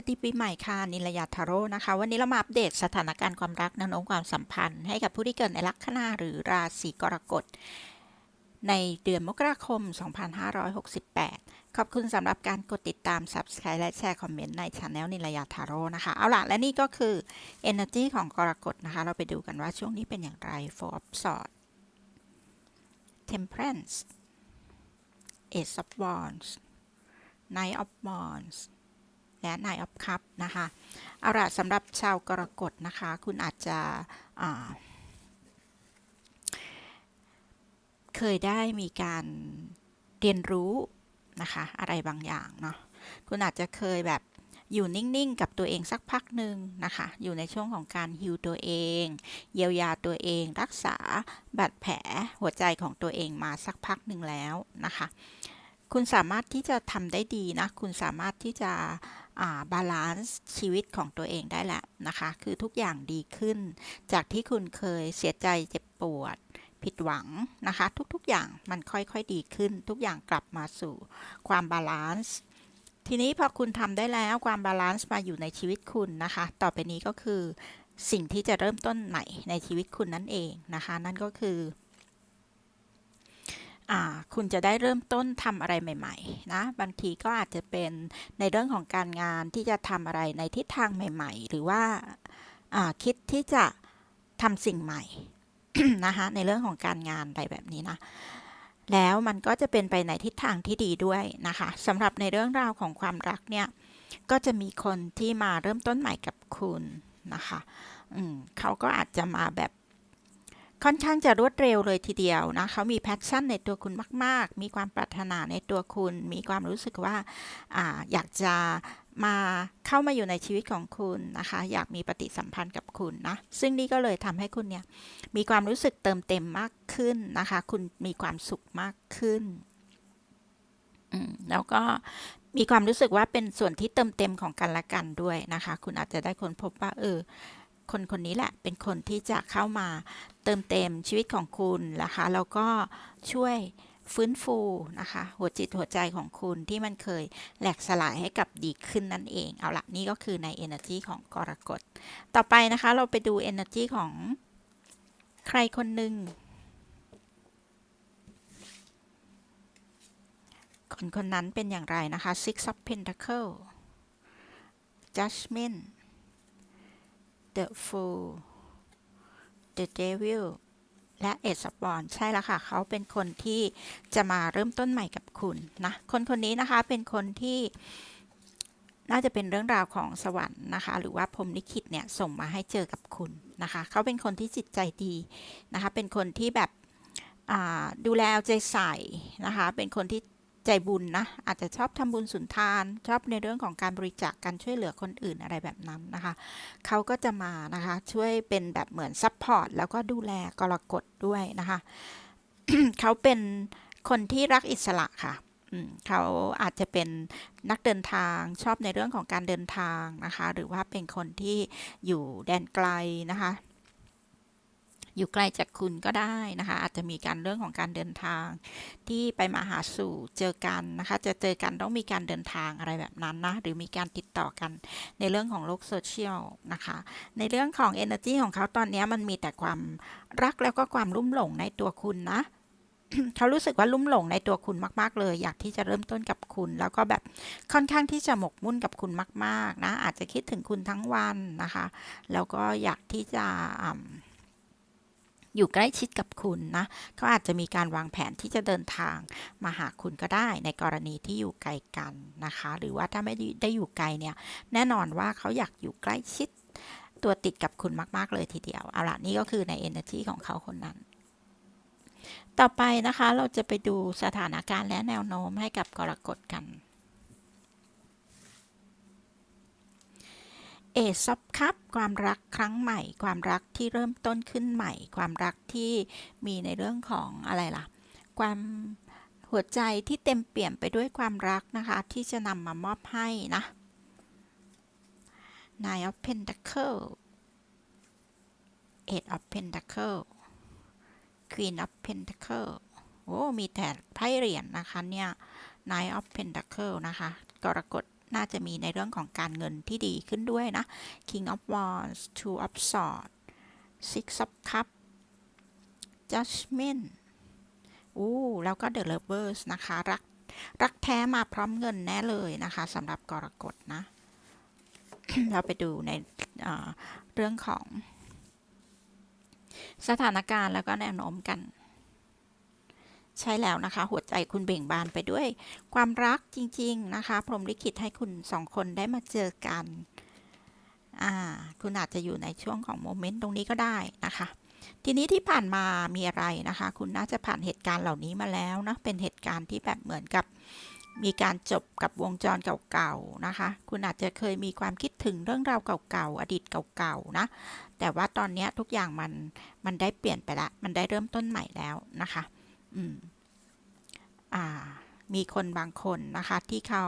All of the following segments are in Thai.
สวัสดีปีใหม่ค่ะ นิลยาทาโร่นะคะ วันนี้เรามาอัปเดตสถานการณ์ความรักแนวโน้มความสัมพันธ์ ให้กับผู้ที่เกิดในลัคนาหรือราศีกรกฎ ในเดือนมกราคม 2568 ขอบคุณสำหรับการกดติดตาม Subscribe และแชร์คอมเมนต์ในช anel นิลยาทาโร่นะคะ เอาล่ะ และนี่ก็คือ Energy ของกรกฎนะคะ เราไปดูกันว่าช่วงนี้เป็นอย่างไร Four of Swords Temperance Ace of Wands Knight of Wands และ Nine of Cup นะคะเอาล่ะสำหรับชาวกรกฎนะคะ คุณอาจจะเคยได้มีการเรียนรู้นะคะอะไรบางอย่างเนาะคุณอาจจะเคยแบบอยู่นิ่งๆ กับตัวเองสักพักหนึ่งนะคะ อยู่ในช่วงของการฮิวตัวเอง เยียวยาตัวเอง รักษาบาดแผลหัวใจของตัวเองมาสักพักหนึ่งแล้วนะคะ คุณสามารถที่จะทำได้ดีนะ คุณสามารถที่จะบาลานซ์ชีวิตของตัวเองได้แหละนะคะ คือทุกอย่างดีขึ้น จากที่คุณเคยเสียใจเจ็บปวด ผิดหวังนะคะ ทุกๆอย่างมันค่อยๆดีขึ้น ทุกอย่างกลับมาสู่ความบาลานซ์ทีนี้พอคุณทำได้แล้วความบาลานซ์มาอยู่ในชีวิตคุณนะคะ ต่อไปนี้ก็คือสิ่งที่จะเริ่มต้นใหม่ในชีวิตคุณนั่นเองนะคะ นั่นก็คือ คุณจะได้เริ่มต้นทำอะไรใหม่ๆนะบางทีก็อาจจะเป็นในเรื่องของการงานที่จะทำอะไรในทิศทางใหม่ ๆ หรือว่าคิดที่จะทำสิ่งใหม่นะคะในเรื่องของการงานอะไรแบบนี้นะแล้วมันก็จะเป็นไปในทิศทางที่ดีด้วยนะคะสำหรับในเรื่องราวของความรักเนี่ยก็จะมีคนที่มาเริ่มต้นใหม่กับคุณนะคะเขาก็อาจจะมาแบบ ค่อนข้างจะรวดเร็วเลยทีเดียวนะเขามีแพชชั่นในตัวคุณมาก ๆ มีความปรารถนาในตัวคุณ มีความรู้สึกว่าอาอยากจะมาเข้ามาอยู่ในชีวิตของคุณนะคะ อยากมีปฏิสัมพันธ์กับคุณนะ ซึ่งนี่ก็เลยทำให้คุณเนี่ยมีความรู้สึกเติมเต็มมากขึ้นนะคะ คุณมีความสุขมากขึ้นแล้วก็มีความรู้สึกว่าเป็นส่วนที่เติมเต็มของกันและกันด้วยนะคะ คุณอาจจะได้ค้นพบว่า เออ คนคนนี้แหละเป็นคนที่จะเข้ามาเติมเต็มชีวิตของคุณนะคะแล้วก็ช่วยฟื้นฟูนะคะ หัวจิตหัวใจของคุณที่มันเคยแหลกสลายให้กับดีขึ้นนั่นเอง เอาละนี่ก็คือใน Energy ของกรกฎ ต่อไปนะคะเราไปดู Energy ของใครคนหนึ่งคนคนนั้นเป็นอย่างไรนะคะ Six of Pentacle Judgment The Fool The Devil และ Ace of Wands ใช่แล้วค่ะ เขาเป็นคนที่จะมาเริ่มต้นใหม่กับคุณนะ คนคนนี้นะคะเป็นคนที่น่าจะเป็นเรื่องราวของสวรรค์นะคะ หรือว่าพรมลิขิตเนี่ยส่งมาให้เจอกับคุณนะคะ เขาเป็นคนที่จิตใจดีนะคะ เป็นคนที่แบบดูแลเอาใจใส่นะคะ เป็นคนที่ ใจบุญนะ อาจจะชอบทำบุญสุนทาน ชอบในเรื่องของการบริจาคกการช่วยเหลือคนอื่นอะไรแบบนั้นนะคะ เขาก็จะมานะคะ ช่วยเป็นแบบเหมือนซัพพอร์ตแล้วก็ดูแลกรกฎด้วยนะคะ เขาเป็นคนที่รักอิสระค่ะเขาอาจจะเป็นนักเดินทางชอบในเรื่องของการเดินทางนะคะ หรือว่าเป็นคนที่อยู่แดนไกลนะคะ อยู่ไกลจากคุณก็ได้นะคะ อาจจะมีการเรื่องของการเดินทาง ที่ไปมาหาสู่เจอกันนะคะ จะเจอกันต้องมีการเดินทางอะไรแบบนั้นนะ หรือมีการติดต่อกันในเรื่องของโลกโซเชียลนะคะ ในเรื่องของ energy ของเขาตอนนี้มันมีแต่ความรักแล้วก็ความลุ่มหลงในตัวคุณนะเขารู้สึกว่าลุ่มหลงในตัวคุณมาก ๆ เลย อยากที่จะเริ่มต้นกับคุณ แล้วก็แบบค่อนข้างที่จะหมกมุ่นกับคุณมาก ๆ นะ อาจจะคิดถึงคุณทั้งวันนะคะ แล้วก็อยากที่จะอ อยู่ใกล้ชิดกับคุณนะเขาอาจจะมีการวางแผนที่จะเดินทางมาหาคุณก็ได้ในกรณีที่อยู่ไกลกันนะคะ หรือว่าถ้าไม่ได้อยู่ไกลเนี่ย แน่นอนว่าเขาอยากอยู่ใกล้ชิดตัวติดกับคุณมาก ๆ เลยทีเดียว เอาละนี่ก็คือใน energy ของเขาคนนั้น ต่อไปนะคะเราจะไปดูสถานการณ์และแนวโน้มให้กับกรกฎกัน เอซอบคัพความรักครั้งใหม่ ความรักที่เริ่มต้นขึ้นใหม่ ความรักที่มีในเรื่องของอะไรล่ะ ความหัวใจที่เต็มเปี่ยมไปด้วยความรักนะคะ ที่จะนำมามอบให้นะ Nine of Pentacle Eight of Pentacle Queen of Pentacle โอ้ มีแต่ไพ่เหรียญนะคะเนี่ย Nine of Pentacle นะคะ กรกฎ น่าจะมีในเรื่องของการเงินที่ดีขึ้นด้วยนะ King of Wands Two of Swords Six of Cups Judgment อู้แล้วก็ The Lovers นะคะ รัก รักแท้มาพร้อมเงินแน่เลยนะคะสำหรับกรกฎนะ เราไปดูในเเรื่องของสถานการณ์แล้วก็แนวโน้มกัน ใช่แล้วนะคะ หัวใจคุณเบ่งบานไปด้วย ความรักจริง ๆ นะคะ พรหมลิขิตให้คุณสองคนได้มาเจอกันอ่าคุณอาจจะอยู่ในช่วงของโมเมนต์ตรงนี้ก็ได้นะคะทีนี้ที่ผ่านมามีอะไรนะคะ คุณน่าจะผ่านเหตุการณ์เหล่านี้มาแล้วนะ เป็นเหตุการณ์ที่แบบเหมือนกับ มีการจบกับวงจรเก่าๆนะคะ คุณอาจจะเคยมีความคิดถึงเรื่องราวเก่าๆอดีตเก่าๆนะ แต่ว่าตอนนี้ทุกอย่างมันมันได้เปลี่ยนไปละ มันได้เริ่มต้นใหม่แล้วนะคะ อืมอ่า มีคนบางคนนะคะ ที่เขา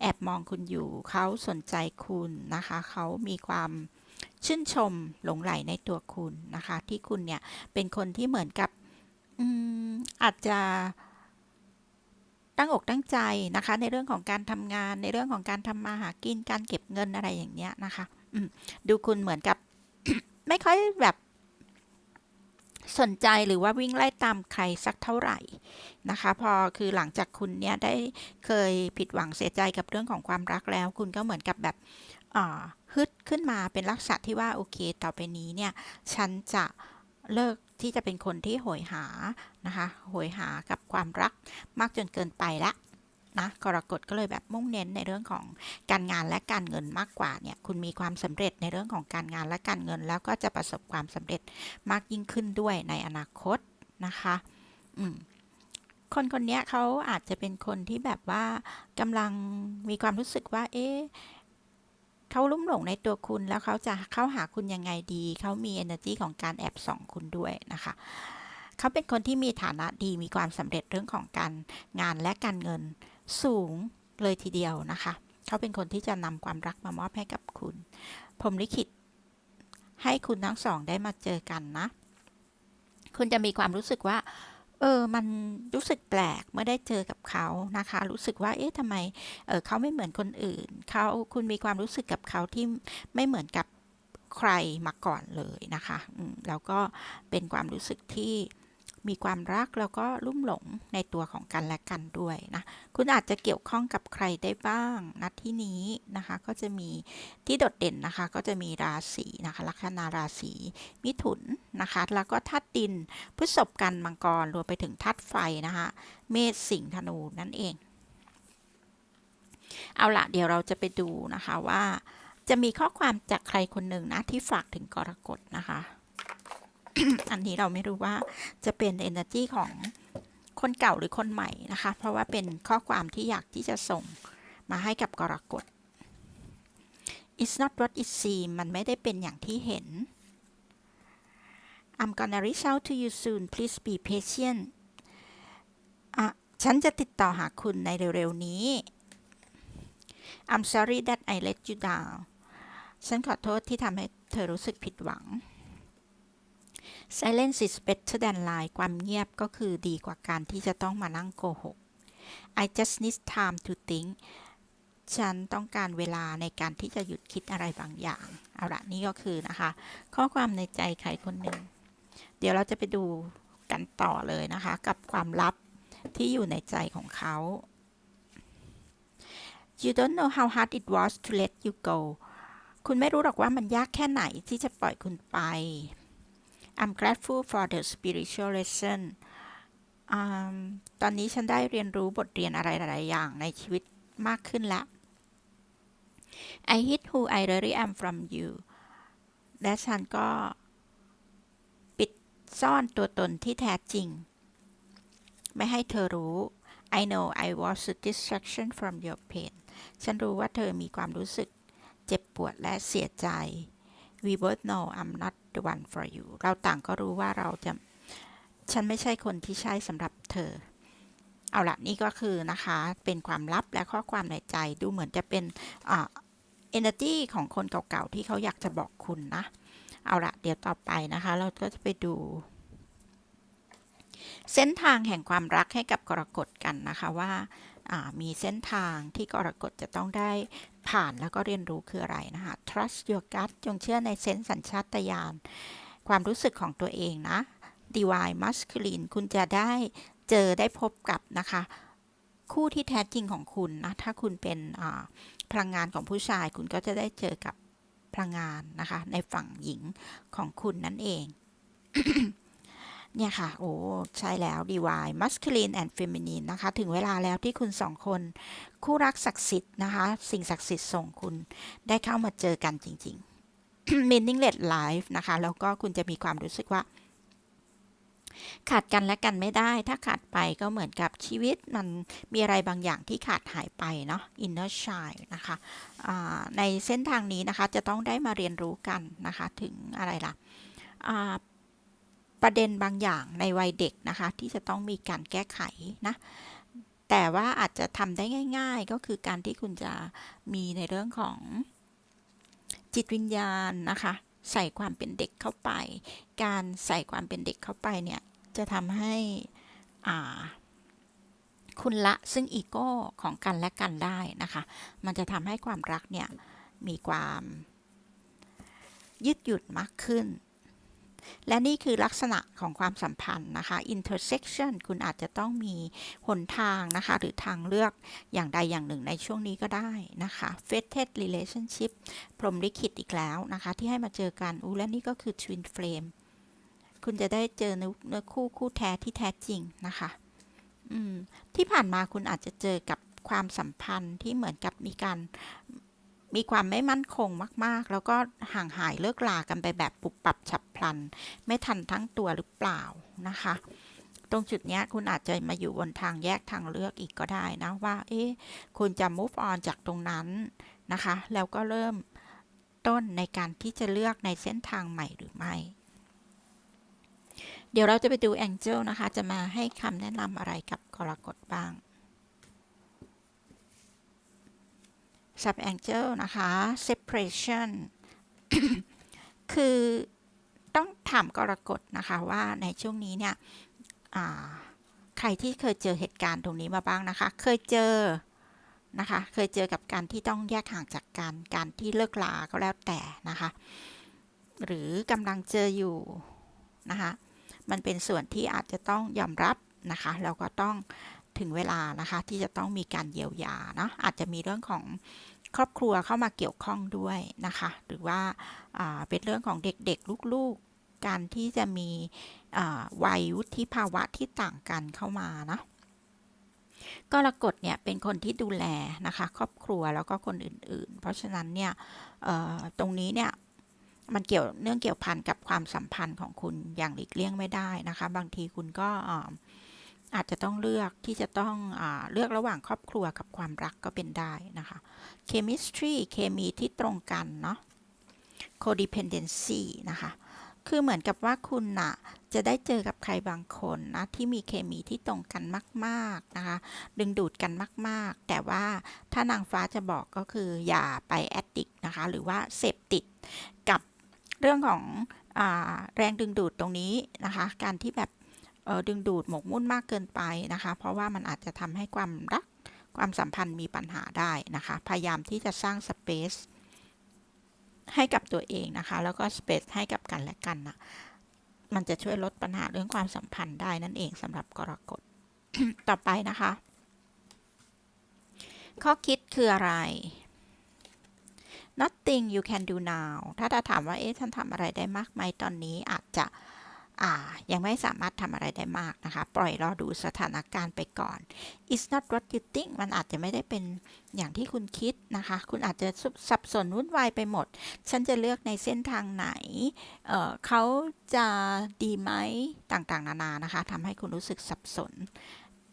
แอบมองคุณอยู่ เขาสนใจคุณนะคะ เขามีความชื่นชมหลงใหลในตัวคุณนะคะ ที่คุณเนี่ยเป็นคนที่เหมือนกับอืมอาจจะตั้งอกตั้งใจนะคะ ในเรื่องของการทำงานในเรื่องของการทำมาหากินการเก็บเงินอะไรอย่างเงี้ยนะคะอืดูคุณเหมือนกับ ไม่ค่อยแบบ สนใจหรือว่าวิ่งไล่ตามใครสักเท่าไหร่นะคะ พอคือหลังจากคุณเนี่ยได้เคยผิดหวังเสียใจกับเรื่องของความรักแล้ว คุณก็เหมือนกับแบบฮึดขึ้นมาเป็นลักษณะที่ว่าโอเค ต่อไปนี้เนี่ยฉันจะเลิกที่จะเป็นคนที่โหยหานะคะโหยหากับความรักมากจนเกินไปละ นะกรกฎก็เลยแบบมุ่งเน้นในเรื่องของการงานและการเงินมากกว่าเนี่ยคุณมีความสำเร็จในเรื่องของการงานและการเงิน แล้วก็จะประสบความสำเร็จมากยิ่งขึ้นด้วยในอนาคตนะคะอืมคนคนนี้เขาอาจจะเป็นคนที่แบบว่ากำลังมีความรู้สึกว่า เอ๊ะเขาลุ่มหลงในตัวคุณแล้วเขาจะเข้าหาคุณยังไงดี เขามี energy ของการแอบส่องคุณด้วยนะคะ เขาเป็นคนที่มีฐานะดีมีความสำเร็จเรื่องของการงานและการเงิน สูงเลยทีเดียวนะคะ เขาเป็นคนที่จะนำความรักมามอบให้กับคุณ ผมลิขิตให้คุณทั้งสองได้มาเจอกันนะ คุณจะมีความรู้สึกว่า เออ มันรู้สึกแปลกเมื่อได้เจอกับเขานะคะ รู้สึกว่า เอ๊ะทำไม เออเขาไม่เหมือนคนอื่น เขาคุณมีความรู้สึกกับเขาที่ไม่เหมือนกับใครมาก่อนเลยนะคะ แล้วก็เป็นความรู้สึกที่ มีความรักแล้วก็ลุ่มหลงในตัวของกันและกันด้วยนะคุณอาจจะเกี่ยวข้องกับใครได้บ้างนะที่นี้นะคะ ก็จะมีที่โดดเด่นนะคะ ก็จะมีราศีนะคะลัคนาราศีมิถุนนะคะ แล้วก็ธาตุดินพฤษภกันมังกรรวมไปถึงธาตุไฟนะคะ เมษสิงห์ธนูนั่นเอง เอาละเดี๋ยวเราจะไปดูนะคะว่าจะมีข้อความจากใครคนหนึ่งนะที่ฝากถึงกรกฎนะคะ อันนี้เราไม่รู้ว่าจะเป็น energy ของคนเก่าหรือคนใหม่นะคะ เพราะว่าเป็นข้อความที่อยากที่จะส่งมาให้กับกรกฎ It's not what it seems มันไม่ได้เป็นอย่างที่เห็น I'm gonna reach out to you soon please be patient อะฉันจะติดต่อหาคุณในเร็วๆนี้ I'm sorry that I let you down ฉันขอโทษที่ทำให้เธอรู้สึกผิดหวัง Silence is better than lie ความเงียบก็คือดีกว่าการที่จะต้องมานั่งโกหก I just need time to think ฉันต้องการเวลาในการที่จะหยุดคิดอะไรบางอย่าง เอาละนี่ก็คือนะคะ ข้อความในใจใครคนหนึ่ง เดี๋ยวเราจะไปดูกันต่อเลยนะคะ กับความลับที่อยู่ในใจของเขา You don't know how hard it was to let you go คุณไม่รู้หรอกว่ามันยากแค่ไหนที่จะปล่อยคุณไป I'm grateful for the spiritual lesson อตอนนี้ฉันได้เรียนรู้บทเรียนอะไรหลายๆอย่างในชีวิตมากขึ้นแล้ว I hid who I really am from you และฉันก็ปิดซ่อนตัวตนที่แท้จริง ไม่ให้เธอรู้ I know I was a distraction from your pain ฉันรู้ว่าเธอมีความรู้สึกเจ็บปวดและเสียใจ We both know I'm not the one for you เราต่างก็รู้ว่าเราจะ ฉันไม่ใช่คนที่ใช่สำหรับเธอ เอาละนี่ก็คือนะคะ เป็นความลับและข้อความในใจดูเหมือนจะเป็นเอ่า energy ของคนเก่าๆ ที่เขาอยากจะบอกคุณนะ เอาละเดี๋ยวต่อไปนะคะ เราก็จะไปดูเส้นทางแห่งความรักให้กับกรกฎกันนะคะว่า มีเส้นทางที่กรกฎจะต้องได้ผ่านแล้วก็เรียนรู้คืออะไรนะคะ trust your gut จงเชื่อในเซนส์สัญชาตญาณความรู้สึกของตัวเองนะ divine masculine คุณจะได้เจอได้พบกับนะคะ คู่ที่แท้จริงของคุณนะ ถ้าคุณเป็นพลังงานของผู้ชาย คุณก็จะได้เจอกับพลังงานนะคะ ในฝั่งหญิงของคุณนั่นเอง เนี่ยค่ะ โอ้ ใช่แล้ว divine masculine and feminine นะคะ ถึงเวลาแล้วที่คุณสองคน คู่รักศักดิ์สิทธิ์นะคะ สิ่งศักดิ์สิทธิ์ส่งคุณได้เข้ามาเจอกันจริงๆ meaningless life นะคะ แล้วก็คุณจะมีความรู้สึกว่า ขาดกันและกันไม่ได้ ถ้าขาดไปก็เหมือนกับชีวิตมันมีอะไรบางอย่างที่ขาดหายไปเนาะ inner child นะคะในเส้นทางนี้นะคะจะต้องได้มาเรียนรู้กันนะคะ ถึงอะไรล่ะ ประเด็นบางอย่างในวัยเด็กนะคะ ที่จะต้องมีการแก้ไขนะแต่ว่าอาจจะทำได้ง่าย ๆ ก็คือการที่คุณจะมีในเรื่องของจิตวิญญาณนะคะ ใส่ความเป็นเด็กเข้าไป การใส่ความเป็นเด็กเข้าไปเนี่ยจะทำให้อ่าคุณละซึ่งอีโก้ของกันและกันได้นะคะ มันจะทำให้ความรักเนี่ยมีความยืดหยุ่นมากขึ้น และนี่คือลักษณะของความสัมพันธ์นะคะ intersection คุณอาจจะต้องมีหนทางนะคะ หรือทางเลือกอย่างใดอย่างหนึ่งในช่วงนี้ก็ได้นะคะ fated relationship พรมลิขิตอีกแล้วนะคะ ที่ให้มาเจอกันอู้และนี่ก็คือ twin flame คุณจะได้เจอเนื้อคู่คู่แท้ที่แท้จริงนะคะที่ผ่านมาคุณอาจจะเจอกับความสัมพันธ์ที่เหมือนกับมีการ มีความไม่มั่นคงมาก ๆ แล้วก็ห่างหายเลิกลากันไปแบบปุบปับฉับพลัน ไม่ทันทั้งตัวหรือเปล่านะคะ ตรงจุดนี้คุณอาจจะมาอยู่บนทางแยกทางเลือกอีกก็ได้นะว่า เอ๊ะ คุณจะ move on จากตรงนั้นนะคะ แล้วก็เริ่มต้นในการที่จะเลือกในเส้นทางใหม่หรือไม่ เดี๋ยวเราจะไปดู Angel นะคะ จะมาให้คำแนะนำอะไรกับกรกฎบ้าง Sub Angel นะคะ Separation คือต้องถามกรกฎนะคะว่าในช่วงนี้เนี่ยใครที่เคยเจอเหตุการณ์ตรงนี้มาบ้างนะคะ เคยเจอนะคะ เคยเจอกับการที่ต้องแยกห่างจากกัน การที่เลิกลาก็แล้วแต่นะคะ หรือกำลังเจออยู่นะคะ มันเป็นส่วนที่อาจจะต้องยอมรับนะคะแล้วก็ต้อง ถึงเวลานะคะที่จะต้องมีการเยียวยาเนาะอาจจะมีเรื่องของครอบครัวเข้ามาเกี่ยวข้องด้วยนะคะ หรือว่าเป็นเรื่องของเด็กๆลูกๆการที่จะมีวัยวุฒิภาวะที่ต่างกันเข้ามานะกรกฎเนี่ยเป็นคนที่ดูแลนะคะ ครอบครัวแล้วก็คนอื่นๆ เพราะฉะนั้นเนี่ยตรงนี้เนี่ยมันเกี่ยวเนื่องเกี่ยวพันกับความสัมพันธ์ของคุณอย่างหลีกเลี่ยงไม่ได้นะคะ บางทีคุณก็ อาจจะต้องเลือกที่จะต้องอเลือกระหว่างครอบครัวกับความรักก็เป็นได้นะคะ chemistry เคมีที่ตรงกันเนาะ codependency นะคะ คือเหมือนกับว่าคุณนะจะได้เจอกับใครบางคนนะที่มีเคมีที่ตรงกันมากๆนะคะ ดึงดูดกันมากๆ แต่ว่าถ้านางฟ้าจะบอกก็คืออย่าไปแอดดิกนะคะ หรือว่าเสพติดกับเรื่องของอแรงดึงดูดตรงนี้นะคะ การที่แบบ ดึงดูดหมกมุ่นมากเกินไปนะคะ เพราะว่ามันอาจจะทำให้ความรักความสัมพันธ์มีปัญหาได้นะคะ พยายามที่จะสร้างสเปซให้กับตัวเองนะคะ แล้วก็สเปซให้กับกันและกันนะมันจะช่วยลดปัญหาเรื่องความสัมพันธ์ได้นั่นเองสำหรับกรกฎต่อไปนะคะ ข้อคิดคืออะไร nothing you can do now ถ้าจะถามว่า เอ๊ะ ฉันทำอะไรได้มากไหมตอนนี้อาจจะ ยังไม่สามารถทำอะไรได้มากนะคะ ปล่อยรอดูสถานการณ์ไปก่อน it's not what you think มันอาจจะไม่ได้เป็นอย่างที่คุณคิดนะคะ คุณอาจจะสับสนวุ่นวายไปหมด ฉันจะเลือกในเส้นทางไหนเเขาจะดีไหมต่างๆ นานานะคะทำให้คุณรู้สึกสับสน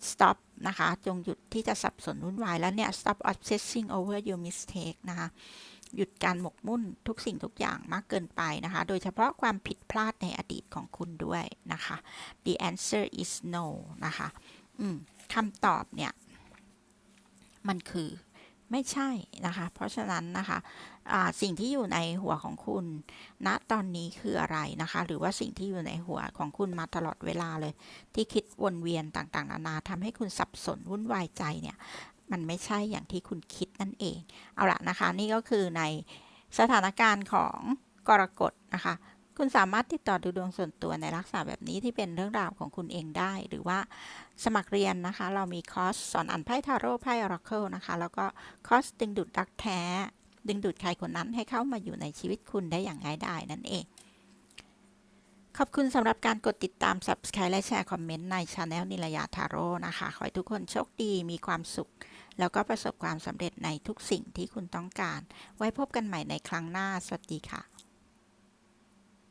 stop นะคะ จงหยุดที่จะสับสนวุ่นวายแล้วเนี่ย stop obsessing over your mistake นะคะ หยุดการหมกมุ่นทุกสิ่งทุกอย่างมากเกินไปนะคะ โดยเฉพาะความผิดพลาดในอดีตของคุณด้วยนะคะ the answer is no นะคะคำตอบเนี่ย มันคือไม่ใช่นะคะ เพราะฉะนั้นนะคะอ่าสิ่งที่อยู่ในหัวของคุณณตอนนี้คืออะไรนะคะ หรือว่าสิ่งที่อยู่ในหัวของคุณมาตลอดเวลาเลย ที่คิดวนเวียนต่างๆ นานาทำให้คุณสับสนวุ่นวายใจเนี่ย มันไม่ใช่อย่างที่คุณคิดนั่นเอง เอาละนะคะ นี่ก็คือในสถานการณ์ของกรกฎนะคะ คุณสามารถติดต่อดูดวงส่วนตัวในลักษณะแบบนี้ที่เป็นเรื่องราวของคุณเองได้ หรือว่าสมัครเรียนนะคะ เรามีคอร์สสอนอ่านไพ่ทาโร่ไพ่ออราเคิลนะคะ แล้วก็คอร์สดึงดูดรักแท้ ดึงดูดใครคนนั้นให้เข้ามาอยู่ในชีวิตคุณได้อย่างง่ายดายนั่นเองขอบคุณสำหรับการกดติดตาม Subscribe และแชร์คอมเมนต์ใน Channel นิลยาทาโร่นะคะ ขอให้ทุกคนโชคดีมีความสุข แล้วก็ประสบความสำเร็จในทุกสิ่งที่คุณต้องการ ไว้พบกันใหม่ในครั้งหน้า สวัสดีค่ะ